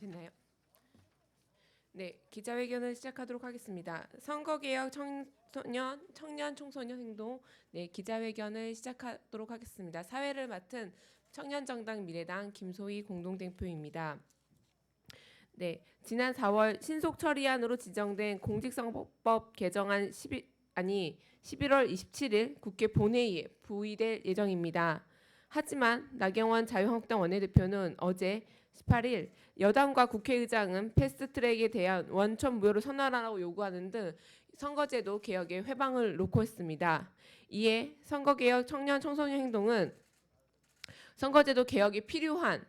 됐나요? 네, 기자회견을 시작하도록 하겠습니다. 선거개혁 청소년 청년 청소년 행동 네 기자회견을 시작하도록 하겠습니다. 사회를 맡은 청년정당 미래당 김소희 공동대표입니다. 네, 지난 4월 신속 처리안으로 지정된 공직선거법 개정안 10일 아니 11월 27일 국회 본회의에 부의될 예정입니다. 하지만 나경원 자유한국당 원내대표는 어제 18일 여당과 국회의장은 패스트트랙에 대한 원천 무효를 선언하라고 요구하는 등 선거제도 개혁에 회방을 놓고 있습니다. 이에 선거개혁 청년 청소년 행동은 선거제도 개혁이 필요한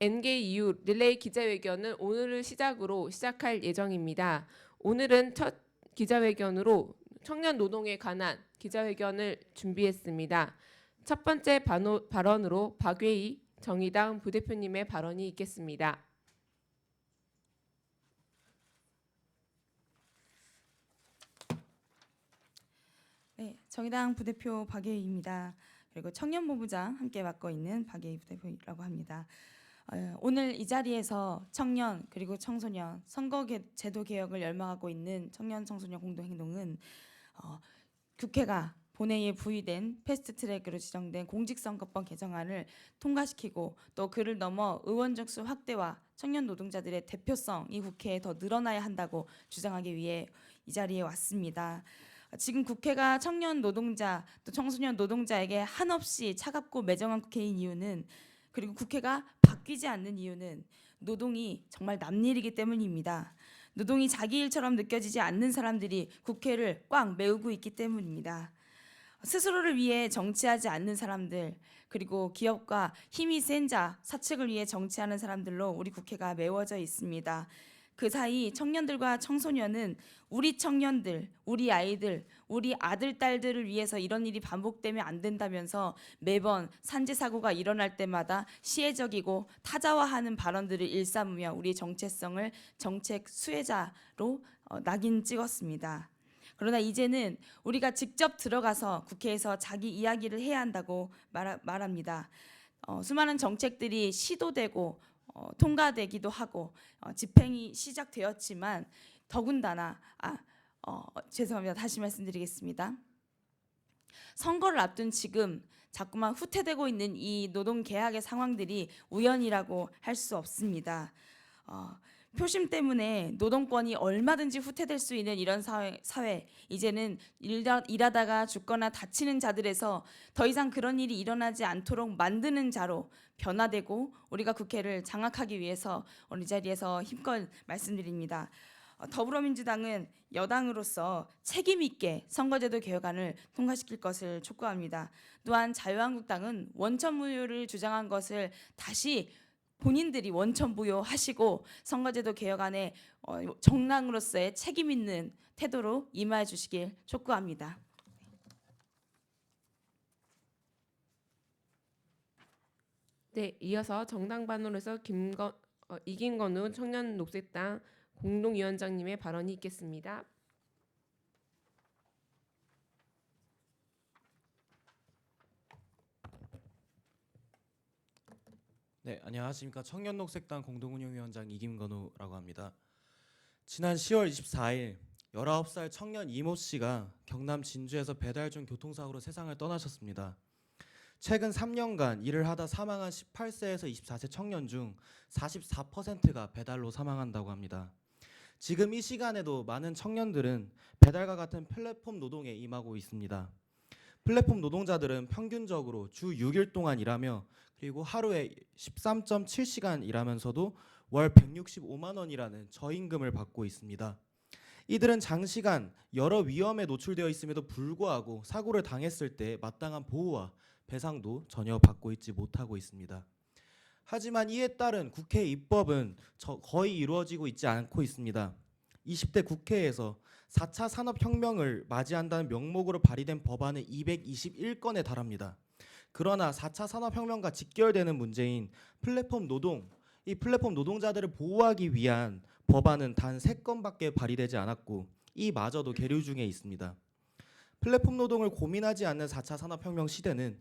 N개 이후 릴레이 기자회견을 오늘을 시작으로 시작할 예정입니다. 오늘은 첫 기자회견으로 청년 노동에 관한 기자회견을 준비했습니다. 첫 번째 반호, 발언으로 박외희 정의당 부대표님의 발언이 있겠습니다. 네, 정의당 부대표 박예희입니다. 그리고 청년본부장 함께 맡고 있는 박예희 부대표라고 합니다. 어, 오늘 이 자리에서 청년 그리고 청소년 선거 개, 제도 개혁을 열망하고 있는 청년 청소년 공동행동은 어, 국회가 본회의에 부의된 패스트트랙으로 지정된 공직선거법 개정안을 통과시키고 또 그를 넘어 의원 정수 확대와 청년 노동자들의 대표성 이 국회에 더 늘어나야 한다고 주장하기 위해 이 자리에 왔습니다. 지금 국회가 청년 노동자 또 청소년 노동자에게 한없이 차갑고 매정한 국회인 이유는 그리고 국회가 바뀌지 않는 이유는 노동이 정말 남일이기 때문입니다. 노동이 자기 일처럼 느껴지지 않는 사람들이 국회를 꽉 메우고 있기 때문입니다. 스스로를 위해 정치하지 않는 사람들 그리고 기업과 힘이 센 자 사측을 위해 정치하는 사람들로 우리 국회가 메워져 있습니다. 그 사이 청년들과 청소년은 우리 청년들, 우리 아이들, 우리 아들 딸들을 위해서 이런 일이 반복되면 안 된다면서 매번 산재 사고가 일어날 때마다 시혜적이고 타자화하는 발언들을 일삼으며 우리의 정체성을 정책 수혜자로 어, 낙인 찍었습니다. 그러나 이제는 우리가 직접 들어가서 국회에서 자기 이야기를 해야 한다고 말, 말합니다. 어, 수많은 정책들이 시도되고 어, 통과되기도 하고 어, 집행이 시작되었지만 더군다나 아 어, 죄송합니다 다시 말씀드리겠습니다. 선거를 앞둔 지금 자꾸만 후퇴되고 있는 이 노동 계약의 상황들이 우연이라고 할 수 없습니다. 어, 표심 때문에 노동권이 얼마든지 후퇴될 수 있는 이런 사회, 사회 이제는 일하, 일하다가 죽거나 다치는 자들에서 더 이상 그런 일이 일어나지 않도록 만드는 자로 변화되고 우리가 국회를 장악하기 위해서 이 자리에서 힘껏 말씀드립니다. 어, 더불어민주당은 여당으로서 책임 있게 선거제도 개혁안을 통과시킬 것을 촉구합니다. 또한 자유한국당은 원천 무효를 주장한 것을 다시 본인들이 원천무효하시고 선거제도 개혁안에 어, 정당으로서의 책임 있는 태도로 임하여 주시길 촉구합니다. 네, 이어서 정당 반론에서 김건 어, 이긴건우 청년 녹색당 공동위원장님의 발언이 있겠습니다. 네, 안녕하십니까. 청년녹색당 공동운영위원장 이김건우라고 합니다. 지난 10월 24일 19살 청년 이모 씨가 경남 진주에서 배달 중 교통사고로 세상을 떠나셨습니다. 최근 3년간 일을 하다 사망한 18세에서 24세 청년 중 44%가 배달로 사망한다고 합니다. 지금 이 시간에도 많은 청년들은 배달과 같은 플랫폼 노동에 임하고 있습니다. 플랫폼 노동자들은 평균적으로 주 6일 동안 일하며 그리고 하루에 13.7시간 일하면서도 월 165만 원이라는 저임금을 받고 있습니다. 이들은 장시간 여러 위험에 노출되어 있음에도 불구하고 사고를 당했을 때 마땅한 보호와 배상도 전혀 받고 있지 못하고 있습니다. 하지만 이에 따른 국회 입법은 저- 거의 이루어지고 있지 않고 있습니다. 20대 국회에서 4차 산업혁명을 맞이한다는 명목으로 발의된 법안은 221건에 달합니다. 그러나 4차 산업혁명과 직결되는 문제인 플랫폼 노동, 이 플랫폼 노동자들을 보호하기 위한 법안은 단 3건밖에 발의되지 않았고 이 마저도 계류 중에 있습니다. 플랫폼 노동을 고민하지 않는 4차 산업혁명 시대는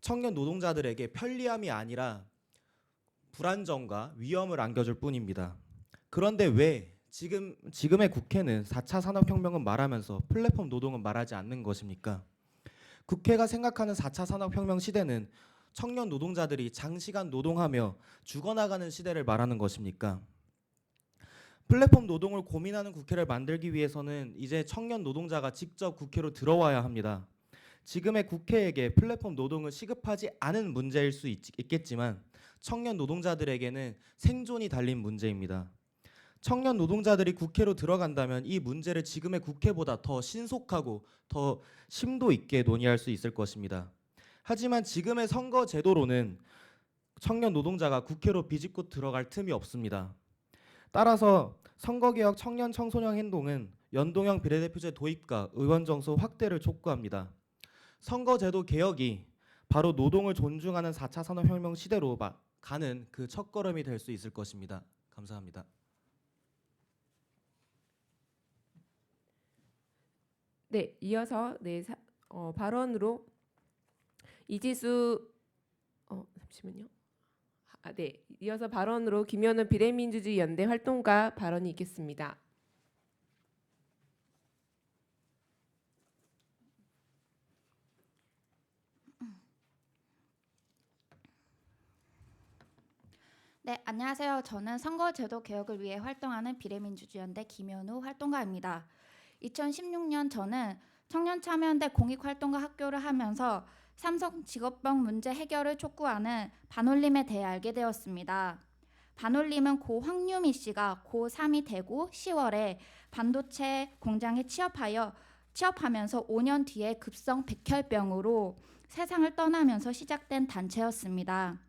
청년 노동자들에게 편리함이 아니라 불안정과 위험을 안겨줄 뿐입니다. 그런데 왜 지금 지금의 국회는 4차 산업혁명은 말하면서 플랫폼 노동은 말하지 않는 것입니까? 국회가 생각하는 4차 산업혁명 시대는 청년 노동자들이 장시간 노동하며 죽어나가는 시대를 말하는 것입니까? 플랫폼 노동을 고민하는 국회를 만들기 위해서는 이제 청년 노동자가 직접 국회로 들어와야 합니다. 지금의 국회에게 플랫폼 노동을 시급하지 않은 문제일 수 있, 있겠지만 청년 노동자들에게는 생존이 달린 문제입니다. 청년 노동자들이 국회로 들어간다면 이 문제를 지금의 국회보다 더 신속하고 더 심도 있게 논의할 수 있을 것입니다. 하지만 지금의 선거 제도로는 청년 노동자가 국회로 비집고 들어갈 틈이 없습니다. 따라서 선거개혁 청년 청소년 행동은 연동형 비례대표제 도입과 의원 정수 확대를 촉구합니다. 선거제도 개혁이 바로 노동을 존중하는 4차 산업혁명 시대로 마- 가는 그 첫걸음이 될 수 있을 것입니다. 감사합니다. 네, 이어서 네 사, 어, 발언으로 이지수 어 잠시만요. 아, 네, 이어서 발언으로 김현우 비례민주주의 연대 활동가 발언이 있겠습니다. 네, 안녕하세요. 저는 선거제도 개혁을 위해 활동하는 비례민주주의연대 김현우 활동가입니다. 2016년 저는 청년 참여연대 공익활동가 학교를 하면서 삼성 직업병 문제 해결을 촉구하는 반올림에 대해 알게 되었습니다. 반올림은 고 황유미 씨가 고3이 되고 10월에 반도체 공장에 취업하여 취업하면서 5년 뒤에 급성 백혈병으로 세상을 떠나면서 시작된 단체였습니다.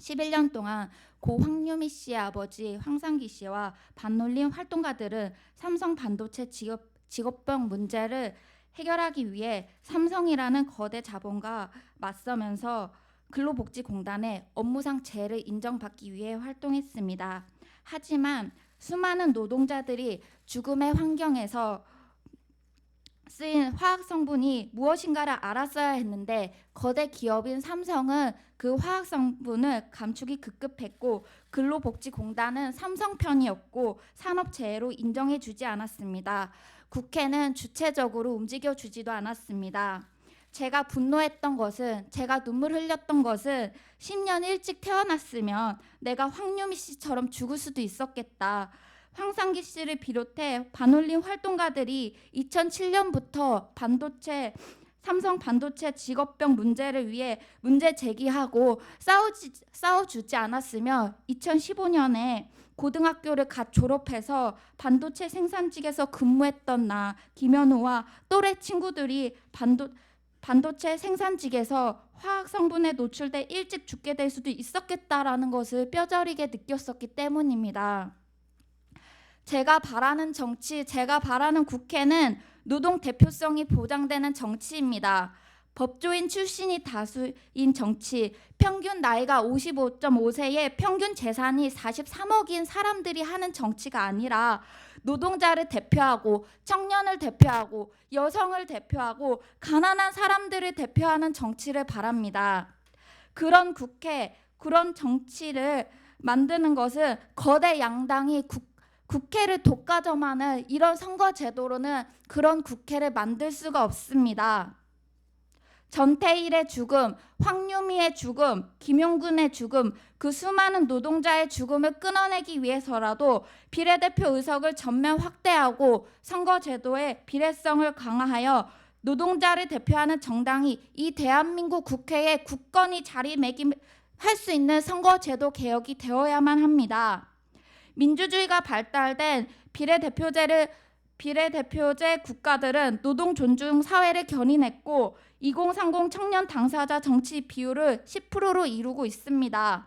11년 동안 고 황유미 씨의 아버지 황상기 씨와 반올림 활동가들은 삼성 반도체 직업, 직업병 문제를 해결하기 위해 삼성이라는 거대 자본과 맞서면서 근로복지공단의 업무상 재해를 인정받기 위해 활동했습니다. 하지만 수많은 노동자들이 죽음의 환경에서 쓰인 화학 성분이 무엇인가를 알았어야 했는데 거대 기업인 삼성은 그 화학 성분을 감추기 급급했고 근로복지공단은 삼성 편이었고 산업재해로 인정해주지 않았습니다. 국회는 주체적으로 움직여 주지도 않았습니다. 제가 분노했던 것은 제가 눈물 흘렸던 것은 10년 일찍 태어났으면 내가 황유미 씨처럼 죽을 수도 있었겠다. 황상기 씨를 비롯해 반올림 활동가들이 2007년부터 반도체 삼성 반도체 직업병 문제를 위해 문제 제기하고 싸우지 싸워주지 않았으며 2015년에 고등학교를 갓 졸업해서 반도체 생산직에서 근무했던 나 김현우와 또래 친구들이 반도 반도체 생산직에서 화학 성분에 노출돼 일찍 죽게 될 수도 있었겠다라는 것을 뼈저리게 느꼈었기 때문입니다. 제가 바라는 정치, 제가 바라는 국회는 노동 대표성이 보장되는 정치입니다. 법조인 출신이 다수인 정치, 평균 나이가 55.5세에 평균 재산이 43억인 사람들이 하는 정치가 아니라 노동자를 대표하고 청년을 대표하고 여성을 대표하고 가난한 사람들을 대표하는 정치를 바랍니다. 그런 국회, 그런 정치를 만드는 것은 거대 양당이 국, 국회를 독과점하는 이런 선거 제도로는 그런 국회를 만들 수가 없습니다. 전태일의 죽음, 황유미의 죽음, 김용근의 죽음, 그 수많은 노동자의 죽음을 끊어내기 위해서라도 비례대표 의석을 전면 확대하고 선거제도의 비례성을 강화하여 노동자를 대표하는 정당이 이 대한민국 국회에 굳건히 자리매김할 수 있는 선거제도 개혁이 되어야만 합니다. 민주주의가 발달된 비례대표제를 비례대표제 국가들은 노동 존중 사회를 견인했고 2030 청년 당사자 정치 비율을 10%로 이루고 있습니다.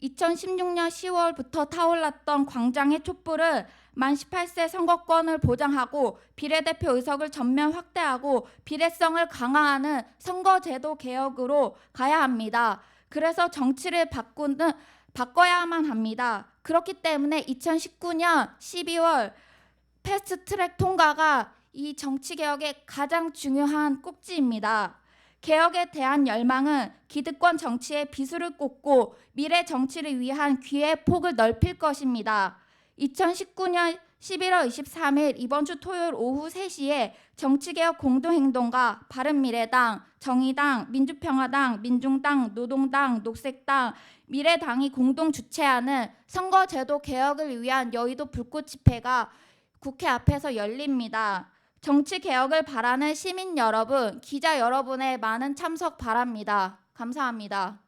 2016년 10월부터 타올랐던 광장의 촛불은 만 18세 선거권을 보장하고 비례대표 의석을 전면 확대하고 비례성을 강화하는 선거제도 개혁으로 가야 합니다. 그래서 정치를 바꾸는 바꿔야만 합니다. 그렇기 때문에 2019년 12월 패스트 트랙 통과가 이 정치 개혁의 가장 중요한 꼭지입니다. 개혁에 대한 열망은 기득권 정치에 비수를 꽂고 미래 정치를 위한 귀의 폭을 넓힐 것입니다. 2019년 11월 23일 이번 주 토요일 오후 3시에 정치개혁 공동행동가 바른미래당, 정의당, 민주평화당, 민중당, 노동당, 녹색당, 미래당이 공동 주최하는 선거제도 개혁을 위한 여의도 불꽃 집회가 국회 앞에서 열립니다. 정치 개혁을 바라는 시민 여러분, 기자 여러분의 많은 참석 바랍니다. 감사합니다.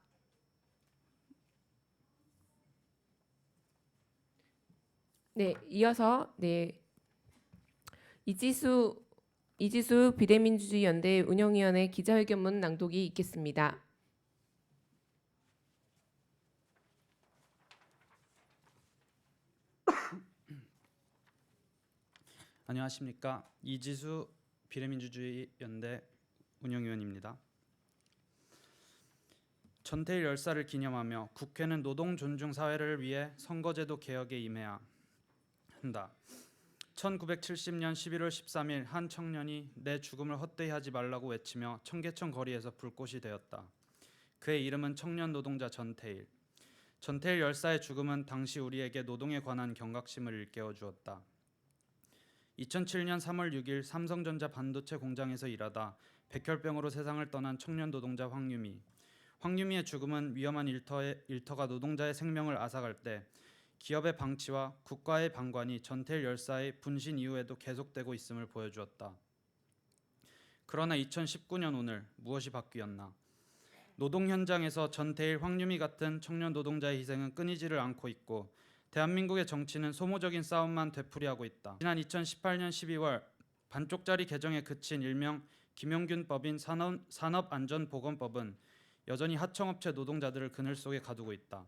네, 이어서 네 이지수 이지수 비대민주주의 연대 운영위원회 기자회견문 낭독이 있겠습니다. 안녕하십니까 이지수 비례민주주의 연대 운영위원입니다. 전태일 열사를 기념하며 국회는 노동 존중 사회를 위해 선거제도 개혁에 임해야 한다. 1970년 11월 13일 한 청년이 내 죽음을 헛되이 하지 말라고 외치며 청계천 거리에서 불꽃이 되었다. 그의 이름은 청년 노동자 전태일. 전태일 열사의 죽음은 당시 우리에게 노동에 관한 경각심을 일깨워 주었다. 2007년 3월 6일 삼성전자 반도체 공장에서 일하다 백혈병으로 세상을 떠난 청년 노동자 황유미. 황유미의 죽음은 위험한 일터에, 일터가 노동자의 생명을 앗아갈 때 기업의 방치와 국가의 방관이 전태일 열사의 분신 이후에도 계속되고 있음을 보여주었다. 그러나 2019년 오늘 무엇이 바뀌었나? 노동 현장에서 전태일 황유미 같은 청년 노동자의 희생은 끊이지를 않고 있고 대한민국의 정치는 소모적인 싸움만 되풀이하고 있다. 지난 2018년 12월 반쪽짜리 개정에 그친 일명 김용균법인 산업, 산업안전보건법은 여전히 하청업체 노동자들을 그늘 속에 가두고 있다.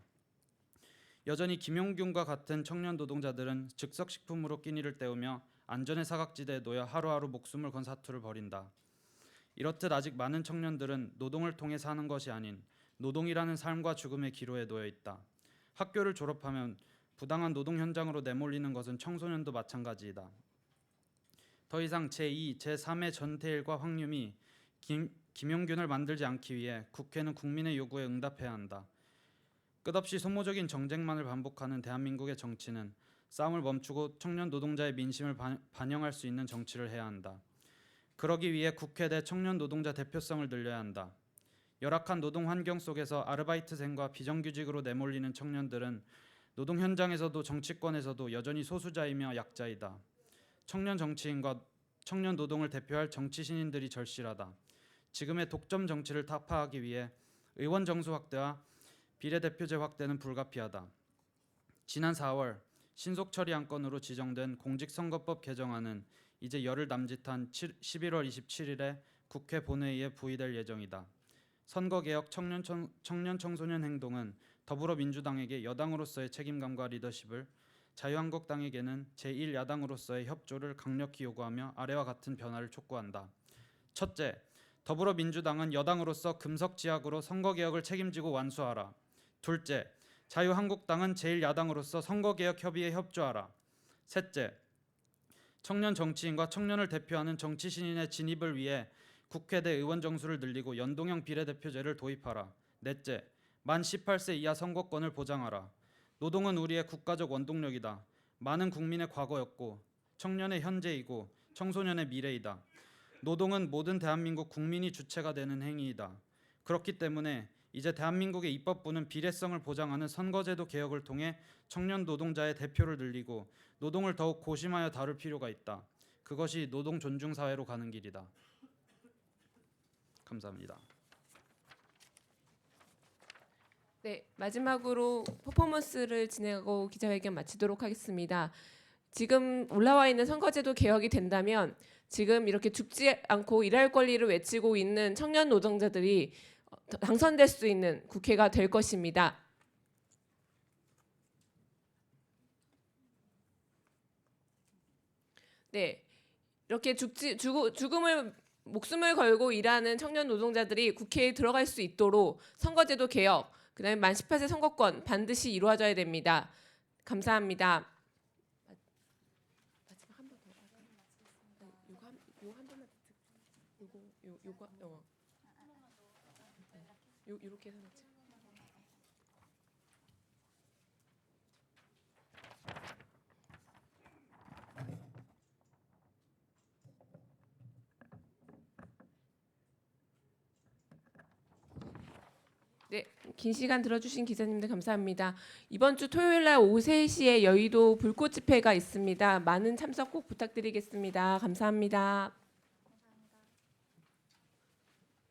여전히 김용균과 같은 청년 노동자들은 즉석식품으로 끼니를 때우며 안전의 사각지대에 놓여 하루하루 목숨을 건 사투를 벌인다. 이렇듯 아직 많은 청년들은 노동을 통해 사는 것이 아닌 노동이라는 삶과 죽음의 기로에 놓여 있다. 학교를 졸업하면 부당한 노동 현장으로 내몰리는 것은 청소년도 마찬가지이다. 더 이상 제2, 제3의 전태일과 황유미, 김, 김용균을 만들지 않기 위해 국회는 국민의 요구에 응답해야 한다. 끝없이 소모적인 정쟁만을 반복하는 대한민국의 정치는 싸움을 멈추고 청년 노동자의 민심을 반, 반영할 수 있는 정치를 해야 한다. 그러기 위해 국회 내 청년 노동자 대표성을 늘려야 한다. 열악한 노동 환경 속에서 아르바이트생과 비정규직으로 내몰리는 청년들은 노동 현장에서도 정치권에서도 여전히 소수자이며 약자이다. 청년 정치인과 청년 노동을 대표할 정치 신인들이 절실하다. 지금의 독점 정치를 타파하기 위해 의원 정수 확대와 비례대표제 확대는 불가피하다. 지난 4월 신속 처리 안건으로 지정된 공직선거법 개정안은 이제 열흘 남짓한 7, 11월 27일에 국회 본회의에 부의될 예정이다. 선거개혁 청년, 청, 청년 청소년 행동은 더불어민주당에게 여당으로서의 책임감과 리더십을 자유한국당에게는 제1야당으로서의 협조를 강력히 요구하며 아래와 같은 변화를 촉구한다. 첫째, 더불어민주당은 여당으로서 금석지약으로 선거개혁을 책임지고 완수하라. 둘째, 자유한국당은 제1야당으로서 선거개혁 협의에 협조하라. 셋째, 청년 정치인과 청년을 대표하는 정치 신인의 진입을 위해 국회 내 의원 정수를 늘리고 연동형 비례대표제를 도입하라. 넷째, 만 18세 이하 선거권을 보장하라. 노동은 우리의 국가적 원동력이다. 많은 국민의 과거였고 청년의 현재이고 청소년의 미래이다. 노동은 모든 대한민국 국민이 주체가 되는 행위이다. 그렇기 때문에 이제 대한민국의 입법부는 비례성을 보장하는 선거제도 개혁을 통해 청년 노동자의 대표를 늘리고 노동을 더욱 고심하여 다룰 필요가 있다. 그것이 노동 존중 사회로 가는 길이다. 감사합니다. 네, 마지막으로 퍼포먼스를 진행하고 기자회견 마치도록 하겠습니다. 지금 올라와 있는 선거제도 개혁이 된다면 지금 이렇게 죽지 않고 일할 권리를 외치고 있는 청년 노동자들이 어, 당선될 수 있는 국회가 될 것입니다. 네, 이렇게 죽지 죽, 죽음을 목숨을 걸고 일하는 청년 노동자들이 국회에 들어갈 수 있도록 선거제도 개혁, 그다음에 만 18세 선거권 반드시 이루어져야 됩니다. 감사합니다. 마지막 한번 더. 요거 한, 요거 한 번만 더 듣- 요거 요 요거 어. 요 이렇게 해서. 네, 긴 시간 들어주신 기자님들 감사합니다. 이번 주 토요일 날 오후 3시에 여의도 불꽃 집회가 있습니다. 많은 참석 꼭 부탁드리겠습니다. 감사합니다.